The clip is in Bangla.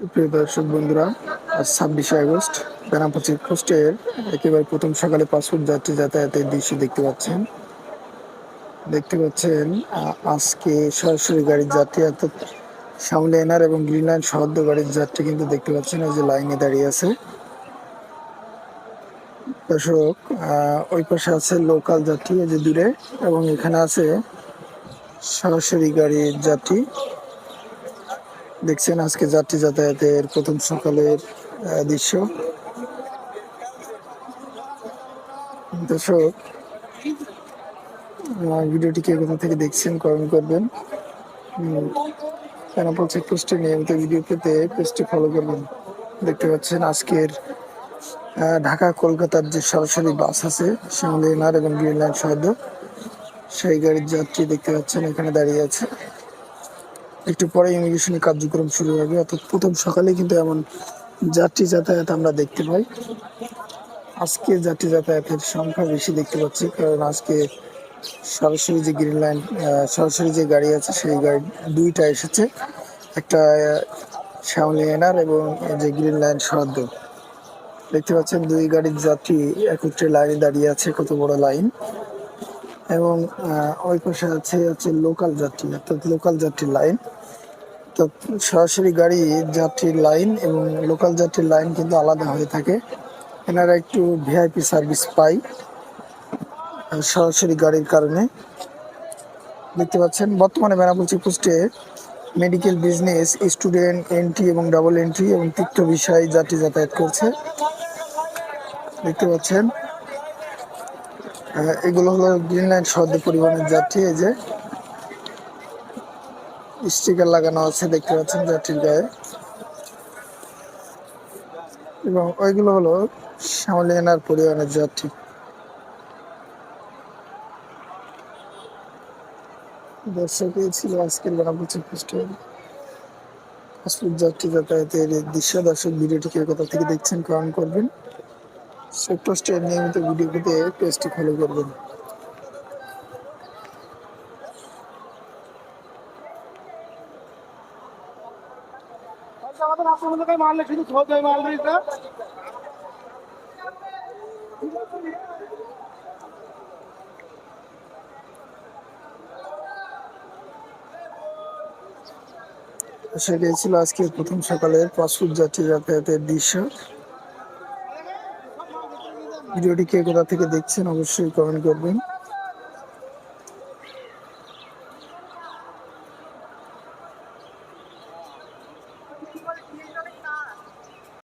সুপ্রিয় দর্শক বন্ধুরা, আজ ছাব্বিশে আগস্ট বেনাপোল চেকপোস্টের একেবারে প্রথম সকালে পাসপোর্ট যাত্রী যাতায়াতের দৃশ্য দেখতে পাচ্ছেন। দেখতে পাচ্ছেন আজকে সরাসরি গাড়ির যাত্রী, অর্থাৎ সামনে এনার এবং গ্রিন লাইন সহদ্দ গাড়ির যাত্রী কিন্তু দেখতে পাচ্ছেন, এই যে লাইনে দাঁড়িয়ে আছে। দর্শক ওই পাশে আছে লোকাল যাত্রী যে দূরে, এবং এখানে আছে সরাসরি গাড়ির যাত্রী। দেখছেন আজকে যাত্রী যাতায়াতের প্রথম সকালের দৃশ্য। দর্শক আহ, ভিডিওটি কে কোথা থেকে দেখছেন কমেন্ট করবেন। কেন বেনাপোল চেকপোস্টে নিয়মিত ভিডিও পেতে পেজটি ফলো করবেন। দেখতে পাচ্ছেন আজকের ঢাকা কলকাতার যে সরাসরি বাস আছে শ্যামলী এনার এবং গ্রিন লাইন সহদ সেই গাড়ির যাত্রী দেখতে পাচ্ছেন এখানে দাঁড়িয়ে আছে। একটু পরে ইমিগ্রেশন কার্যক্রম শুরু হবে। অর্থাৎ প্রথম সকালে কিন্তু এমন যাত্রী যাতায়াত আমরা দেখতে পাই। আজকে যাত্রী যাতায়াতের সংখ্যা বেশি দেখতে পাচ্ছি, কারণ আজকে সরাসরি যে গ্রিন লাইন সরাসরি যে গাড়ি আছে, সেই গাড়ি দুইটা এসেছে। একটা শ্যামলি এনার এবং যে গ্রিন লাইন সদ্য দেখতে পাচ্ছেন দুই গাড়ির যাত্রী একত্রে লাইনে দাঁড়িয়ে আছে, কত বড় লাইন। এবং ওই পাশে আছে হচ্ছে লোকাল যাত্রী, অর্থাৎ লোকাল যাত্রী লাইন তো সরাসরি গাড়ি যাত্রীর লাইন এবং লোকাল যাত্রীর লাইন কিন্তু আলাদা হয়ে থাকে। এনারা একটু ভিআইপি সার্ভিস পাই সরাসরি গাড়ির কারণে। দেখতে পাচ্ছেন, বর্তমানে বেনাপুল চেকপোস্টে মেডিকেল বিজনেস স্টুডেন্ট এন্ট্রি এবং ডাবল এন্ট্রি এবং তীর্থ বিষয় যাত্রী যাতায়াত করছে। দেখতে পাচ্ছেন এগুলো হলো গ্রিন লাইন সদ্য পরিবহনের যাত্রী, এই যে স্টিকার লাগানো আছে, দেখতে পাচ্ছেন যাত্রীর গায়ে। এবং ওইগুলো হলো শ্যামলিয়ানার পরিবহনের যাত্রী। দর্শক ছিল আজকের চেকপোস্টের পাসপোর্ট যাত্রী যাতায়াতের দৃশ্য। দর্শক ভিডিওটিকে কোথা থেকে দেখছেন কমেন্ট করবেন। চেকপোস্টের নিয়মিত ফলো করবেন। সেটাই ছিল আজকে প্রথম সকালের পাসপোর্ট যাত্রী যাতায়াতের দৃশ্য। ভিডিওটি কে কোথা থেকে দেখছেন অবশ্যই কমেন্ট করবেন।